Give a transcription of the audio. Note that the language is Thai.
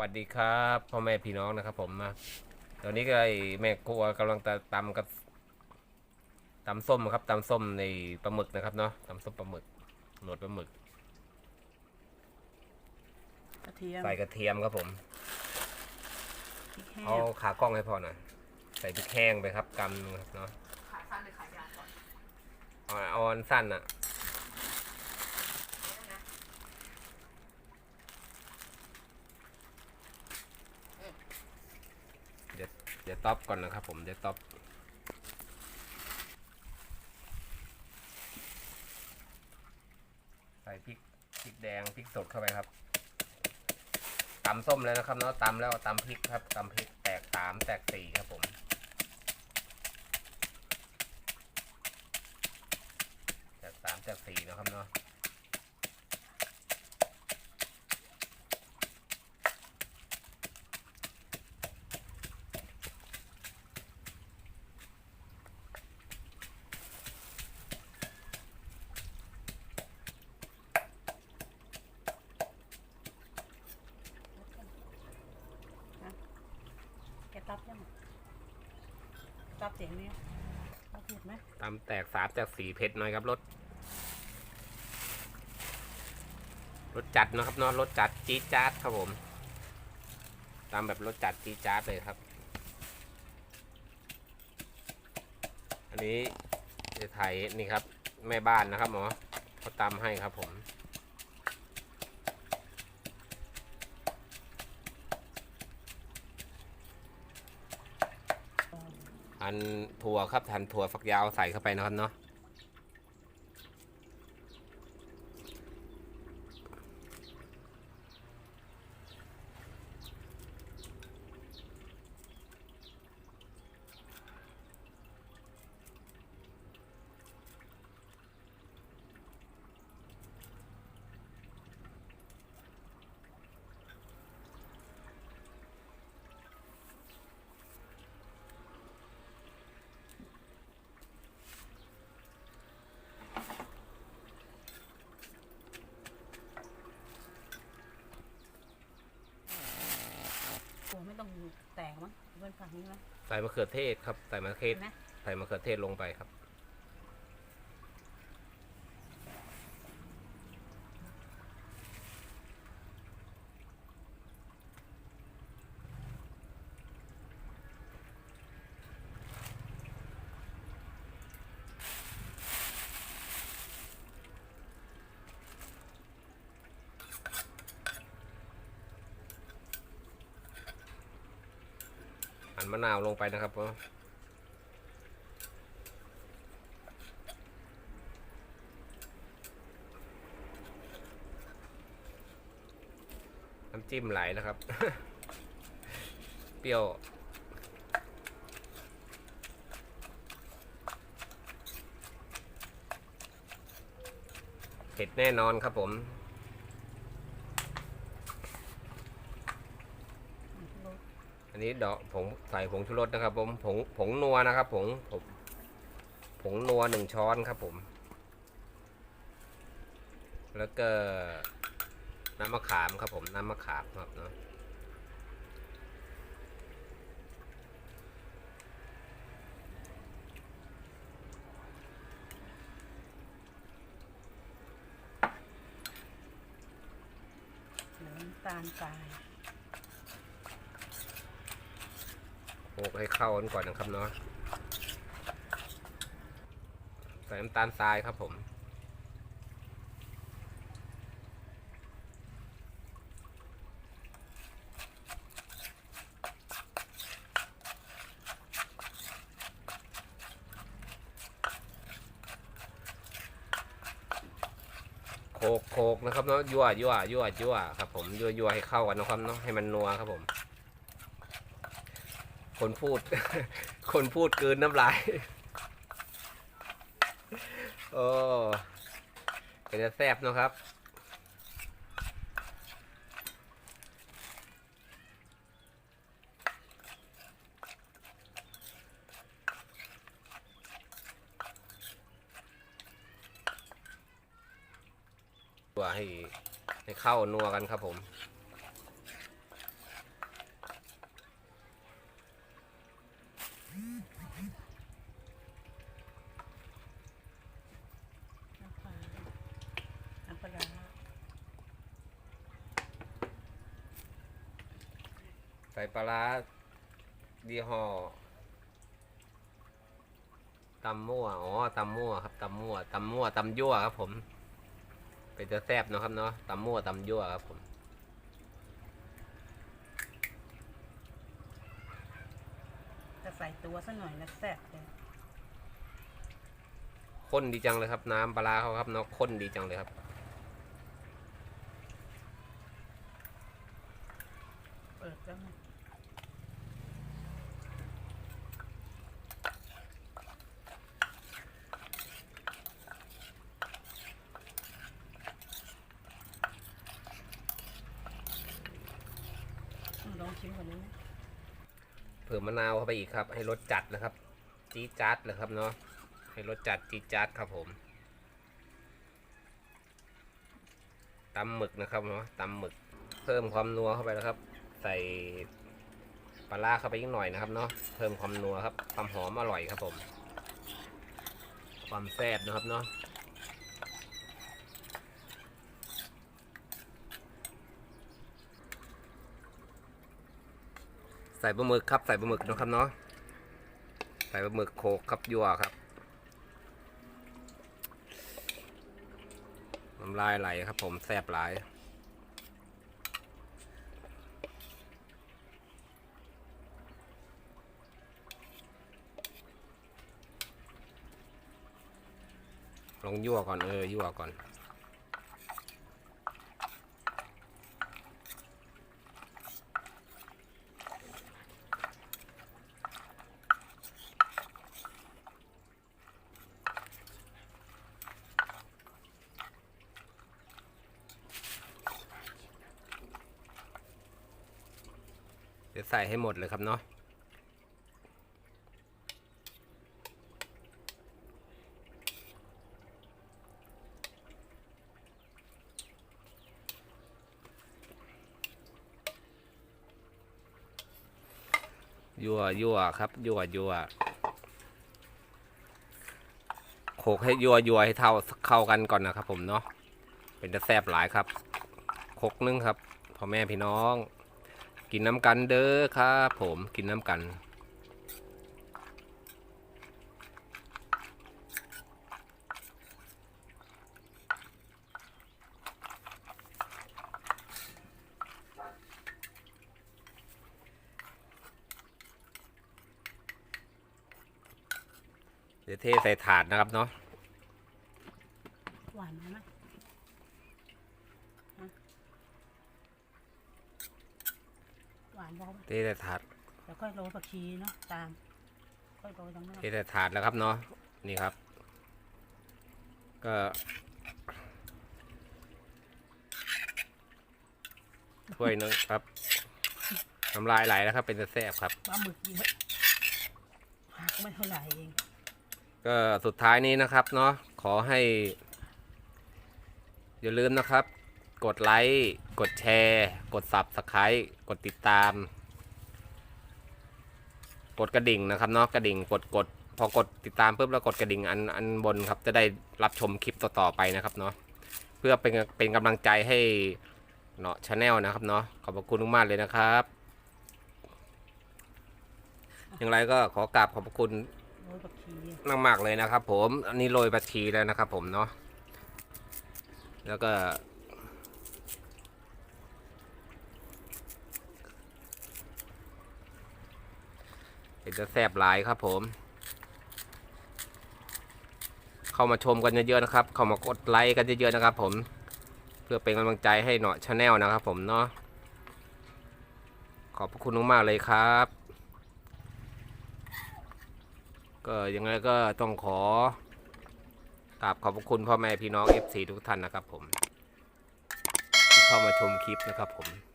วัสดีครับพ่อแม่พี่น้องนะครับผมนะตอนนี้ก็ไอ้แม่ครัวกำลังตตำกับตำส้มครับตำส้มในปลาหมึกนะครับเนาะตำส้มปลาหมึกหนวดปลาหมึกกระเทียมใส่กระเทียมครับผมพริกแห้งเอาขากล้องให้พอหน่อยใส่พริกแห้งไปครับกำหนึงครับเนาะขาสั้นหรือขายาวก่อนเอาเอาอันสั้นอะเดี๋ยวเดี๋ยวต๊อปก่อนนะครับ ผมเดี๋ยวต๊อปใส่พริกพริกแดงพริกสดเข้าไปครับตำส้มเลยนะครับเนาะตำแล้วตำพริกครับตำพริกแตกสามแตกสี่ครับผมแตกสามแตกสี่นะครับเนาะ แก ตับยังตับเสียงนี้ตับเผ็ดไหมตำแตกสามแตกสี่เผ็ดหน่อยครับรสรสจัดนะครับเนาะรสจัดจี๊ดจ๊าดครับผมตำแบบรสจัดจี๊ดจ๊าดเลยครับ อันนี้จะถ่ายนี่ครับแม่บ้านนะครับหมอเขาตำให้ครับผม อันถั่วครับทันถั่วฝักยาวใส่เข้าไปนะครับเนาะโอ้ไม่ต้อง แตกมั้งเป็นผักนี้ไหมใส่มะเขือเทศครับ ใส่มะเขือเทศ เห็นไหม ใส่มะเขือเทศลงไปครับ มะนาวลงไปนะครับน้ำจิ้มไหลนะครับ เปรี้ยวเผ็ดแน่นอนครับผม อั นนี้ดอกผงใส่ผงชูรสนะครับ ผมผงผงนัวนะครับ ผงผงผงนัวหนึ่งช้อนครับผม แล้วก็น้ำมะขามครับผมน้ำมะขามครับเนาะน้ำตาลทราย โขลกให้เข้ากันก่อนนะครับเนาะใส่น้ำตาลทรายครับผม โขกโขกนะครับเนาะยั่วยั่วยั่วยั่วครับผมยั่วยั่วให้เข้ากันนะครับเนาะให้มันนัวครับผม คนพูด คนพูดเกินน้ำลาย โอ้ก็จะแซ่บนะครับ ตัวให้ให้เข้านัวกันครับผม ส่ปลาร้ายี่ห้อตำมั่วอ๋อตำมั่วครับตำมั่วตำมั่วตำยั่วครับ ผมเป็นจะแซ่บเนาะครับเนาะตำมั่วตำยั่วครับผมจะใส่ตัวสักหน่อยนะแซ่บเลยข้นดีจังเลยครับ น้ำปลาร้าเขาครับเนาะข้นดีจังเลยครับเปิดแล้วนะอืมลองชิมก่อนนี้ไหม เพิ่มมะนาวเข้าไปอีกครับ ให้รสจัดนะครับ จี๊ดจัดเลยครับเนาะให้รสจัดจี๊ดจัดครับผมตำหมึกนะครับเนาะตำหมึกเพิ่มความนัวเข้าไปแล้วครับ ใส่ปลาร้าเข้าไปอีกหน่อยนะครับเนาะเพิ่มความนัวครับความหอมอร่อยครับผม ความแซ่บนะครับเนาะ ใส่ปลาหมึกครับใส่ปลาหมึกนะครับเนาะใส่ปลาหมึกโขกครับยั่วครับน้ำลายไหลครับ ผมแซ่บหลายลองยั่วก่อนเออยั่วก่อน ใส่ให้หมดเลยครับเนาะยั่วยั่วครับยั่วยั่วโขกให้ยั่วยั่วให้เท่าเข้ากันก่อนนะครับผมเนาะเป็นจะแซบหลายครับโคกนึงครับพ่อแม่พี่น้อง กินน้ำกันเด้อครับผมกินน้ำกัน เดี๋ยวเทใส่ถาดนะครับเนาะ หวานไหมนะฮะหวานบอก เทใส่ถาดเดี๋ยวค่อยโรยผักชีเนาะตาม ค่อยโรยตรงนั้นเทใส่ถาดแล้วครับเนาะนี่ครับ ก็ถ้วยนึงครับน้ำลายไหลแล้วครับ เป็นจะแซ่บครับปลาหมึกเยอะผักไม่เท่าไหร่เองก็สุดท้ายนี้นะครับเนาะขอให้ อย่าลืมนะครับ กดไลค์ กดแชร์ กด Subscribe กดติดตาม กดกระดิ่งนะครับเนาะกระดิ่งกดกดพอกดติดตามปุ๊บแล้วกดกระดิ่งอันอันบนครับจะได้รับชมคลิปต่อๆไปนะครับเนาะเพื่อเป็นเป็นกำลังใจให้เนาะชาแนลนะครับเนาะขอบคุณมากเลยนะครับ อย่างไรก็ขอกราบขอบคุณโรยผักมากเลยนะครับ ผมอันนี้โรยบัตชีแล้วนะครับ ผมเนาะแล้วก็ ห็นจะแซ่บหลายครับผม เข้ามาชมกันเยอะๆนะครับ เข้ามากดไลค์กันเยอะๆนะครับ ผม เพื่อเป็นกำลังใจให้เนาะชาแนลนะครับ ผมเนาะ ขอบคุณมากๆเลยครับ ก็ยังไงก็ต้องขอกราบขอบคุณพ่อแม่พี่น้อง FC ทุกท่านนะครับผม ที่เข้ามาชมคลิปนะครับผม